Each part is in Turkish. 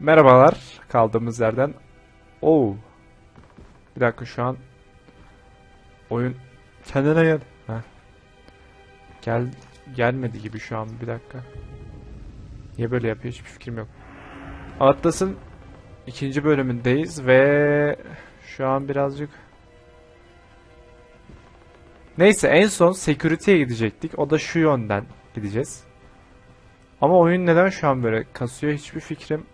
Merhabalar kaldığımız yerden. Oo. Bir dakika şu an oyun kendine gel. Heh. Gel gelmedi gibi şu an bir dakika. Niye böyle yapıyor hiçbir fikrim yok. Atlas'ın ikinci bölümündeyiz ve şu an birazcık Neyse en son security'ye gidecektik. O da şu yönden gideceğiz. Ama oyun neden şu an böyle kasıyor hiçbir fikrim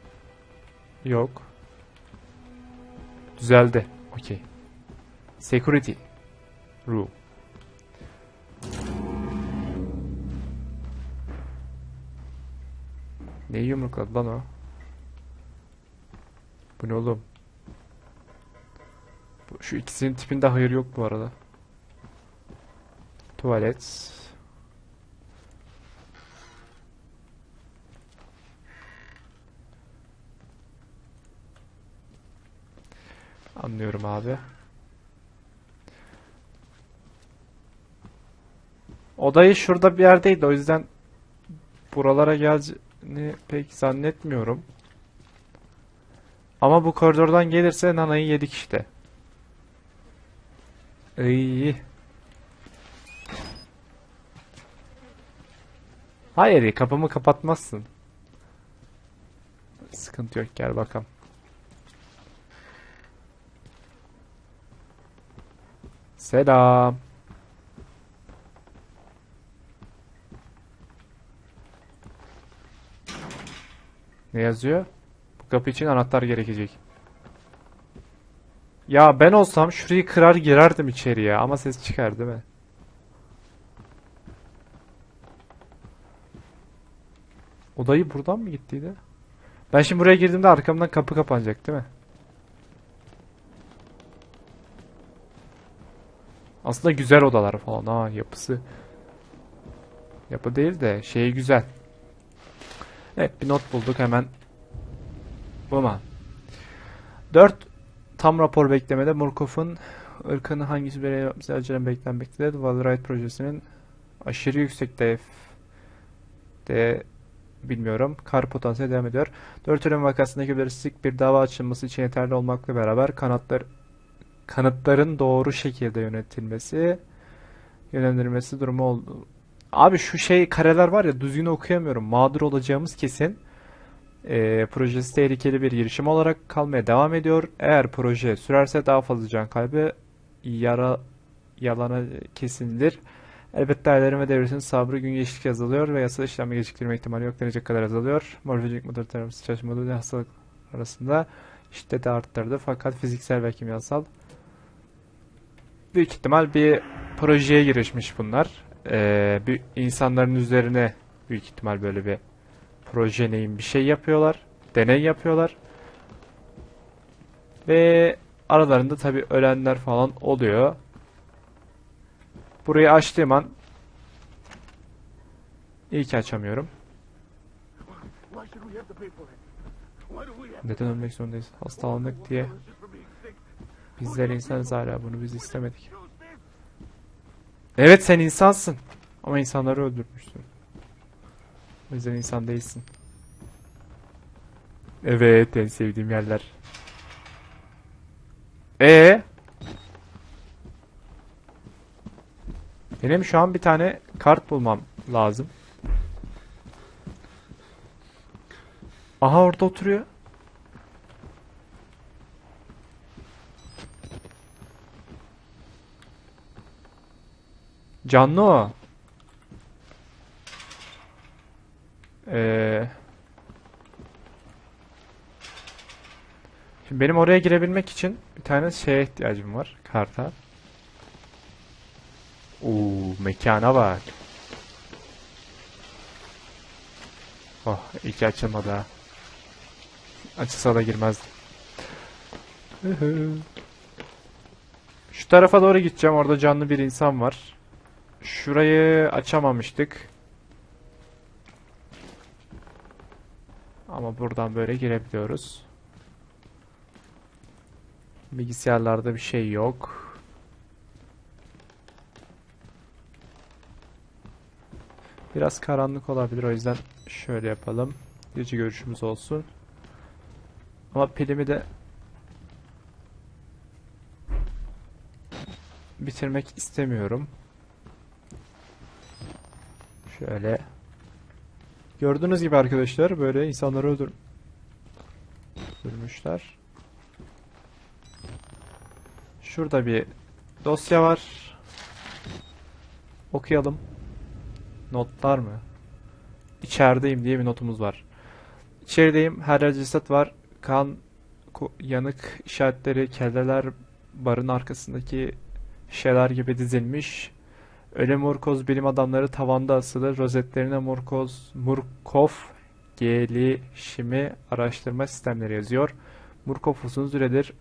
Yok. Düzeldi. Okey. Security. Room. Neyi yumrukladı lan o? Bu ne oğlum? Şu ikisinin tipinde hayır yok bu arada. Tuvalet. Anlıyorum abi. Odayı şurada bir yerdeydi o yüzden buralara geleceğini pek zannetmiyorum. Ama bu koridordan gelirse Nana'yı yedik işte. İyi. Hayır, kapımı kapatmazsın. Sıkıntı yok, gel bakalım. Selam. Ne yazıyor? Bu kapı için anahtar gerekecek. Ya ben olsam şurayı kırar girerdim içeriye ama ses çıkar değil mi? Odayı buradan mı gittiydi? Ben şimdi buraya girdiğimde arkamdan kapı kapanacak değil mi? Aslında güzel odalar falan ha yapısı. Yapı değil de şeyi güzel. Evet bir not bulduk hemen. Buma. 4 tam rapor beklemede Murkoff'un ırkını hangisi bir acilen beklenmektedir. Valorite projesinin aşırı yüksek def de bilmiyorum. Kar potansiyeli devam ediyor. 4 ölüm vakasındaki belirsizlik bir dava açılması için yeterli olmakla beraber kanatlar kanıtların doğru şekilde yönetilmesi, yönlendirilmesi durumu oldu. Abi şu şey kareler var ya düzgün okuyamıyorum. Mağdur olacağımız kesin. Ee, projesi tehlikeli bir girişim olarak kalmaya devam ediyor. Eğer proje sürerse daha fazla can kaybı yara yalana kesindir. Elbette ayların ve devresinin sabrı gün geçtikçe azalıyor ve yasal işlemi geciktirme ihtimali yok denecek kadar azalıyor. Morfolojik motor terapisi çalışmadığı hastalık arasında şiddeti arttırdı fakat fiziksel ve kimyasal büyük ihtimal bir projeye girişmiş bunlar. Ee, bir insanların üzerine büyük ihtimal böyle bir proje neyim bir şey yapıyorlar. Deney yapıyorlar. Ve aralarında tabi ölenler falan oluyor. Burayı açtığım an iyi ki açamıyorum. Neden ölmek zorundayız? Hastalandık diye. Bizler insanız hala bunu biz istemedik. Evet sen insansın. Ama insanları öldürmüşsün. O insan değilsin. Evet en sevdiğim yerler. E Benim şu an bir tane kart bulmam lazım. Aha orada oturuyor. Canlı o. Ee, şimdi benim oraya girebilmek için bir tane şeye ihtiyacım var. Karta. Oo, mekana bak. Oh, iyi ki açılmadı ha. Açılsa da girmezdim. Şu tarafa doğru gideceğim. Orada canlı bir insan var. Şurayı açamamıştık. Ama buradan böyle girebiliyoruz. Bilgisayarlarda bir şey yok. Biraz karanlık olabilir o yüzden şöyle yapalım. Gece görüşümüz olsun. Ama pilimi de bitirmek istemiyorum. Şöyle. Gördüğünüz gibi arkadaşlar böyle insanları öldür öldürmüşler. Şurada bir dosya var. Okuyalım. Notlar mı? İçerideyim diye bir notumuz var. İçerideyim. Her yer var. Kan, yanık işaretleri, kelleler barın arkasındaki şeyler gibi dizilmiş. Ölü Murkoz bilim adamları tavanda asılı. Rozetlerine Murkoz, Murkov gelişimi araştırma sistemleri yazıyor. Murkov uzun süredir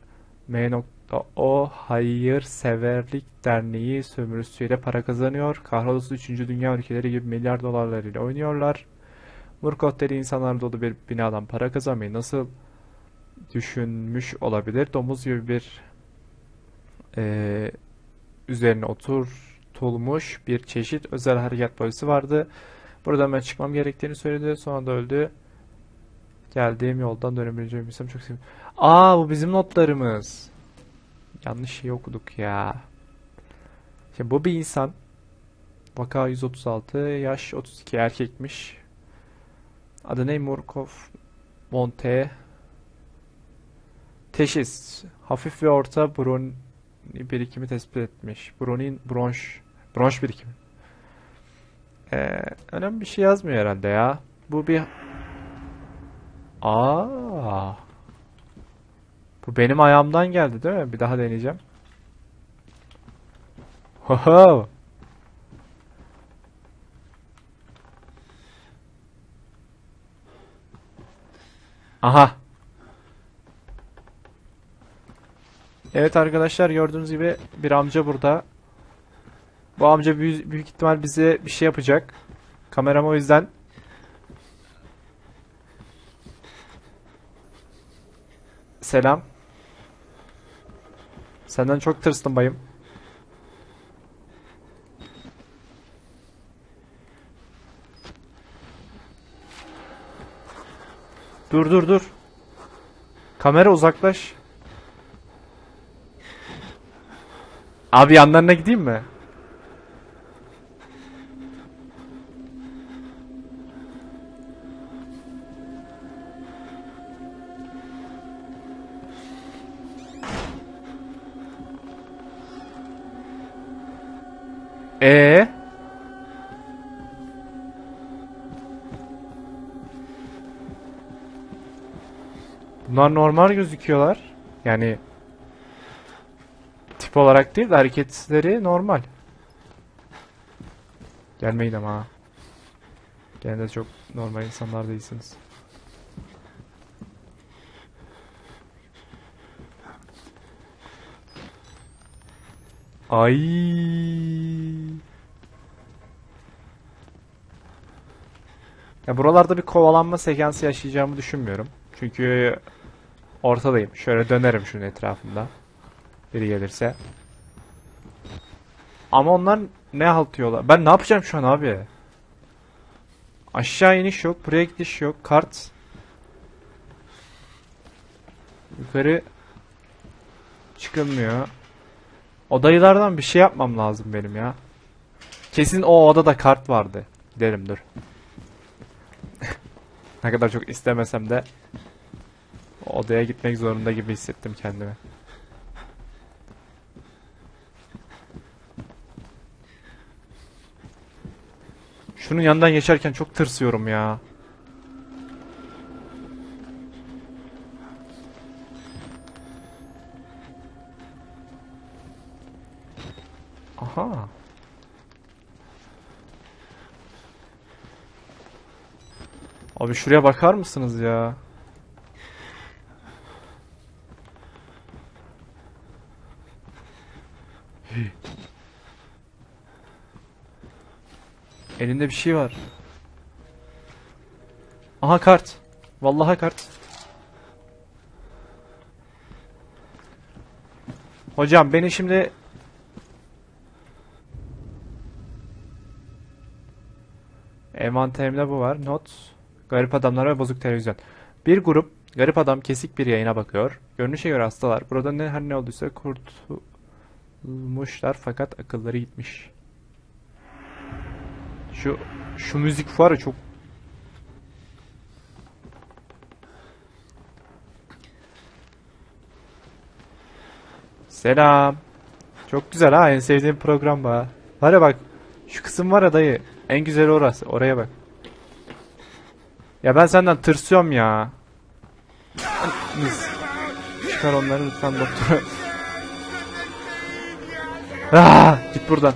M.O. Hayırseverlik Derneği sömürüsüyle para kazanıyor. Kahrolası 3. Dünya ülkeleri gibi milyar dolarlarıyla oynuyorlar. Murkov deli insanlar dolu bir binadan para kazanmayı nasıl düşünmüş olabilir? Domuz gibi bir eee, üzerine oturtulmuş bir çeşit özel harekat polisi vardı. Buradan ben çıkmam gerektiğini söyledi. Sonra da öldü. Geldiğim yoldan dönebileceğimi bilsem çok sevinirim. Aa bu bizim notlarımız. Yanlış şey okuduk ya. Şimdi bu bir insan. Vaka 136, yaş 32 erkekmiş. Adı ne? Murkov Monte. Teşhis. Hafif ve orta bron birikimi tespit etmiş. Bronin bronş bronş birikimi. Ee, önemli bir şey yazmıyor herhalde ya. Bu bir Aa. Bu benim ayağımdan geldi değil mi? Bir daha deneyeceğim. Ho Aha. Evet arkadaşlar gördüğünüz gibi bir amca burada. Bu amca büyük, büyük ihtimal bize bir şey yapacak. Kameram o yüzden Selam. Senden çok tırstım bayım. Dur dur dur. Kamera uzaklaş. Abi yanlarına gideyim mi? Ee? Bunlar normal gözüküyorlar. Yani tip olarak değil de hareketleri normal. Gelmeyin ama. ha. Gene de çok normal insanlar değilsiniz. Ay. Ya buralarda bir kovalanma sekansı yaşayacağımı düşünmüyorum. Çünkü ortadayım. Şöyle dönerim şunun etrafında. Biri gelirse. Ama onlar ne haltıyorlar? Ben ne yapacağım şu an abi? Aşağı iniş yok, buraya gidiş yok. Kart. Yukarı çıkılmıyor. O dayılardan bir şey yapmam lazım benim ya. Kesin o odada kart vardı. Gidelim dur. Ne kadar çok istemesem de odaya gitmek zorunda gibi hissettim kendimi. Şunun yanından geçerken çok tırsıyorum ya. Aha. Abi şuraya bakar mısınız ya? Elinde bir şey var. Aha kart. Vallahi kart. Hocam beni şimdi Envanterimde bu var. Not. Garip adamlar ve bozuk televizyon. Bir grup Garip adam kesik bir yayına bakıyor. Görünüşe göre hastalar. Burada ne her ne olduysa kurtulmuşlar fakat akılları gitmiş. Şu şu müzik var ya çok Selam. Çok güzel ha en sevdiğim program bu ha. Var ya bak şu kısım var ya dayı. En güzeli orası. Oraya bak. Ya ben senden tırsıyorum ya. Çıkar onları lütfen doktora. Ah, git buradan.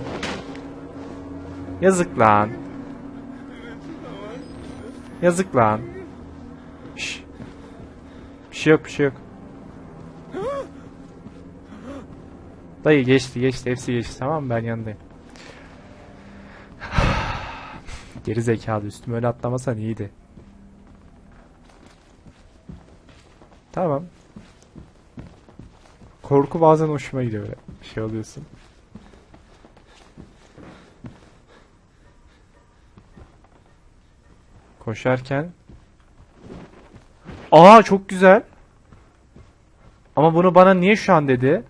Yazık lan. Yazık lan. Şş. Bir şey yok bir şey yok. Dayı geçti geçti hepsi geçti tamam mı ben yanındayım. Geri zekalı üstüme öyle atlamasan iyiydi. Tamam. Korku bazen hoşuma gidiyor böyle. Şey oluyorsun. Koşarken Aa çok güzel. Ama bunu bana niye şu an dedi?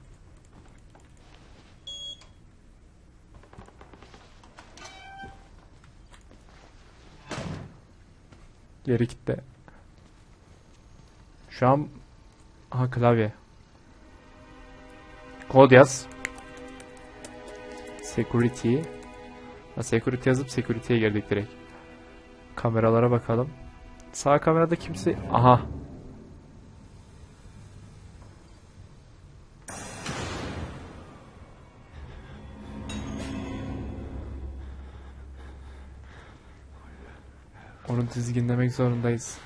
Geri kitle. Şu an Aha klavye. Kod yaz. Security. Ha, security yazıp security'ye girdik direkt. Kameralara bakalım. Sağ kamerada kimse... Aha. Onu dizginlemek zorundayız.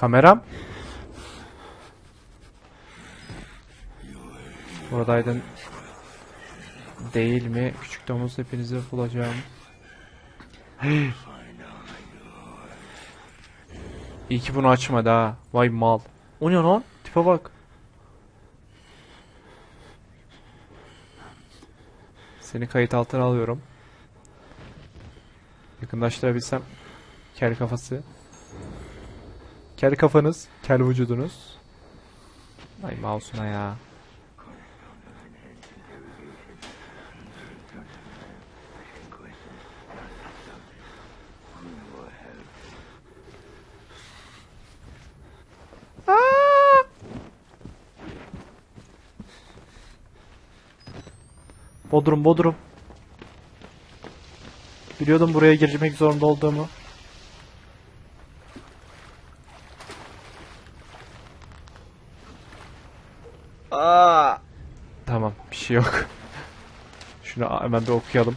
Kameram. Buradaydın. Değil mi? Küçük domuz hepinizi bulacağım. İyi ki bunu açmadı ha. Vay mal. O ne lan? Tipe bak. Seni kayıt altına alıyorum. Yakınlaştırabilsem. Kel kafası. Kel kafanız, kel vücudunuz. Ay mouse'una ya. Bodrum, Bodrum. Biliyordum buraya girmek zorunda olduğumu. Tamam, bir şey yok. Şunu hemen bir okuyalım.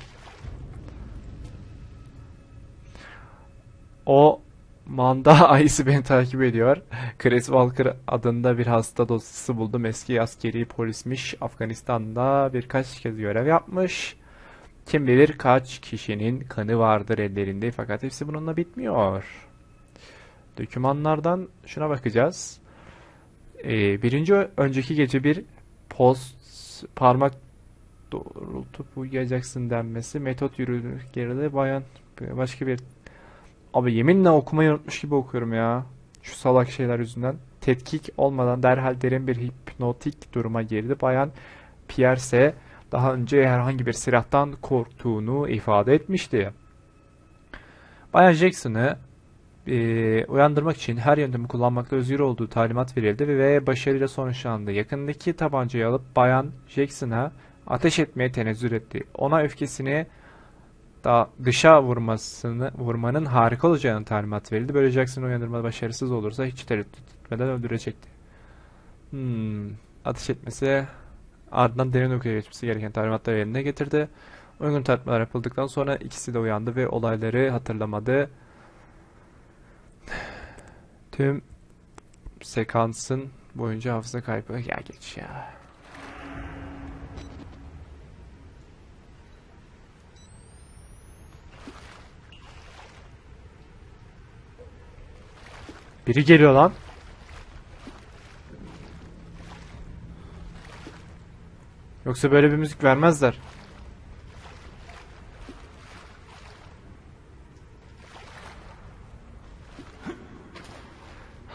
O manda ayısı beni takip ediyor. Chris Walker adında bir hasta dosyası buldum. Eski askeri polismiş. Afganistan'da birkaç kez görev yapmış. Kim bilir kaç kişinin kanı vardır ellerinde fakat hepsi bununla bitmiyor. Dokümanlardan şuna bakacağız. Ee, birinci önceki gece bir post parmak doğrultup uyuyacaksın denmesi metot yürüdü geride. Bayan başka bir abi yeminle okumayı unutmuş gibi okuyorum ya. Şu salak şeyler yüzünden. Tetkik olmadan derhal derin bir hipnotik duruma girdi. Bayan Pierce daha önce herhangi bir silahtan korktuğunu ifade etmişti. Bayan Jackson'ı e, uyandırmak için her yöntemi kullanmakta özgür olduğu talimat verildi ve başarıyla sonuçlandı. Yakındaki tabancayı alıp Bayan Jackson'a ateş etmeye tenezzül etti. Ona öfkesini da dışa vurmasını vurmanın harika olacağını talimat verildi. Böyle Jackson'ı uyandırma başarısız olursa hiç tereddüt etmeden öldürecekti. Hmm, ateş etmesi ardından derin uykuya geçmesi gereken talimatları yerine getirdi. Uygun tartmalar yapıldıktan sonra ikisi de uyandı ve olayları hatırlamadı. Tüm sekansın boyunca hafıza kaybı. Ya geç ya. Biri geliyor lan. Yoksa böyle bir müzik vermezler.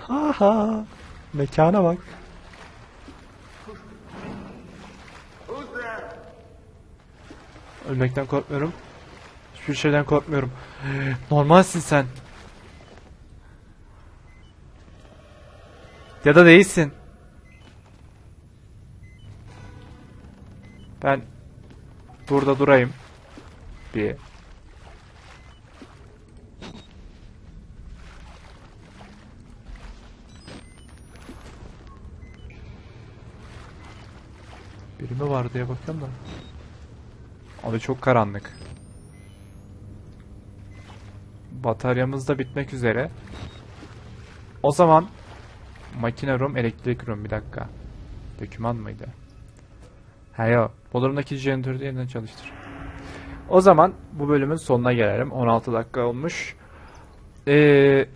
Ha ha. Mekana bak. Ölmekten korkmuyorum. Hiçbir şeyden korkmuyorum. Normalsin sen. Ya da değilsin. Ben burada durayım. Bir. Biri mi var diye bakıyorum da. Abi çok karanlık. Bataryamız da bitmek üzere. O zaman makine room, elektrik room bir dakika. Doküman mıydı? Ha yok. Bodrum'daki jeneratörü de yeniden çalıştır. O zaman bu bölümün sonuna gelelim. 16 dakika olmuş. Ee,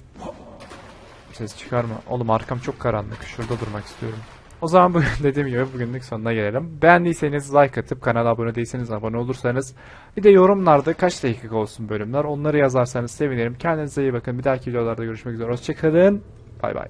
ses çıkarma. Oğlum arkam çok karanlık. Şurada durmak istiyorum. O zaman bugün dediğim gibi bugünlük sonuna gelelim. Beğendiyseniz like atıp kanala abone değilseniz abone olursanız bir de yorumlarda kaç dakika olsun bölümler onları yazarsanız sevinirim. Kendinize iyi bakın. Bir dahaki videolarda görüşmek üzere. Hoşçakalın. Bay bay.